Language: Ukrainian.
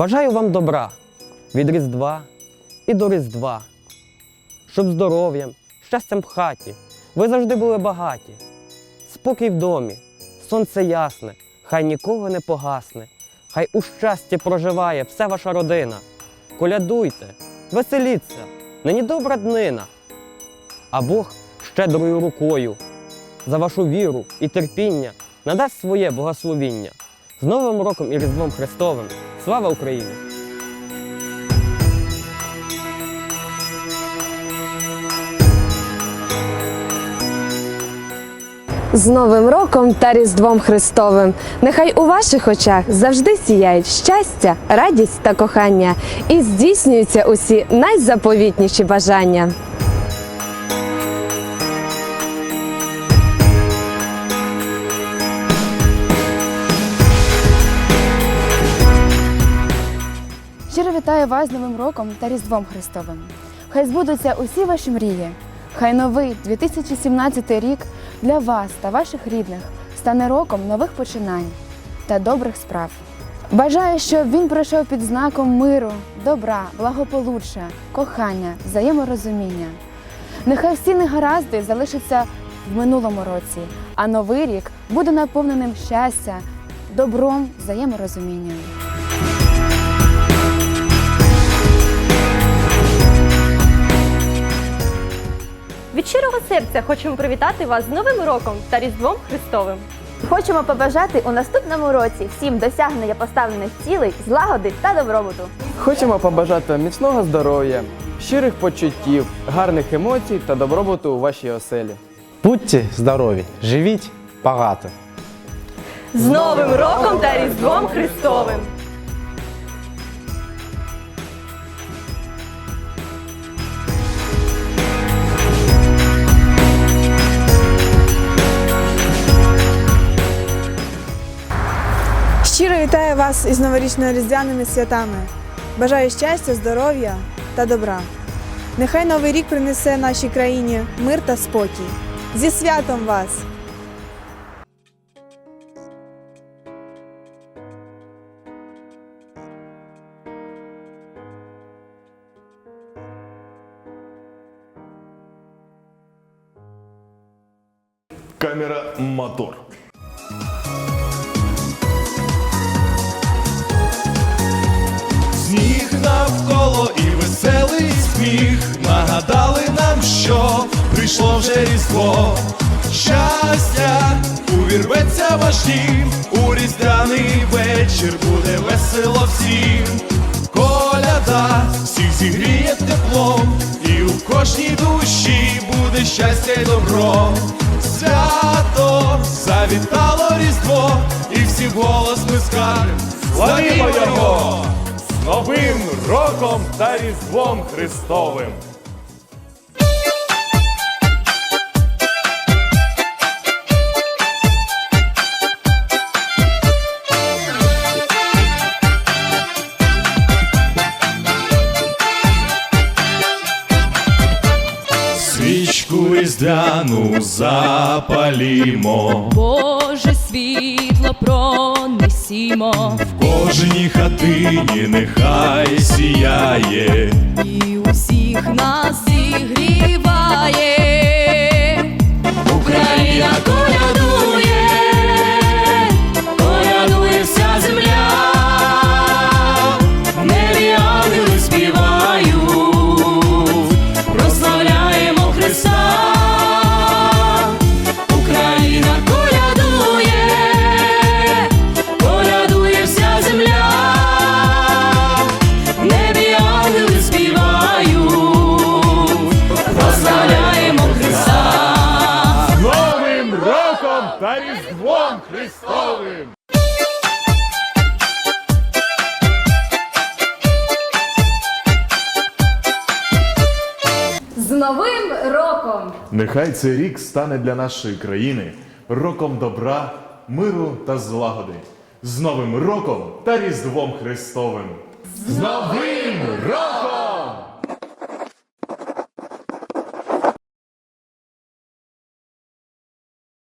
Бажаю вам добра від Різдва і до Різдва, щоб здоров'ям, щастям в хаті ви завжди були багаті. Спокій в домі, сонце ясне, хай нікого не погасне, хай у щасті проживає вся ваша родина. Колядуйте, веселіться, нині добра днина. А Бог щедрою рукою за вашу віру і терпіння надасть своє благословіння. З Новим роком і Різдвом Христовим! Слава Україні! З Новим роком та Різдвом Христовим. Нехай у ваших очах завжди сіяють щастя, радість та кохання і здійснюються усі найзаповітніші бажання. Щиро вітаю вас з Новим роком та Різдвом Христовим. Хай збудуться усі ваші мрії. Хай новий 2017 рік для вас та ваших рідних стане роком нових починань та добрих справ. Бажаю, щоб він пройшов під знаком миру, добра, благополуччя, кохання, взаєморозуміння. Нехай всі негаразди залишаться в минулому році, а новий рік буде наповненим щастя, добром, взаєморозумінням. Щирого серця хочемо привітати вас з Новим роком та Різдвом Христовим. Хочемо побажати у наступному році всім досягнення поставлених цілей, злагоди та добробуту. Хочемо побажати міцного здоров'я, щирих почуттів, гарних емоцій та добробуту у вашій оселі. Будьте здорові, живіть багато. З Новим роком та Різдвом Христовим! Вітаю вас із новорічно-різдвяними святами. Бажаю щастя, здоров'я та добра. Нехай новий рік принесе нашій країні мир та спокій. Зі святом вас! Камера мотор. Прийшло вже різдво. Щастя увірветься ваш у різдвяний вечір буде весело всім. Коляда всіх зігріє теплом, і у кожній душі буде щастя й добро. Свято завітало різдво, і всі голос ми скажем. Його! З Новим роком та Різдвом Христовим! Різдвяну запалімо, Боже світло пронесімо, в кожній хатині нехай сіяє. і усіх нас зігріває. Та Різдвом Христовим! З Новим роком! Нехай цей рік стане для нашої країни роком добра, миру та злагоди. З Новим роком та Різдвом Христовим! З Новим роком!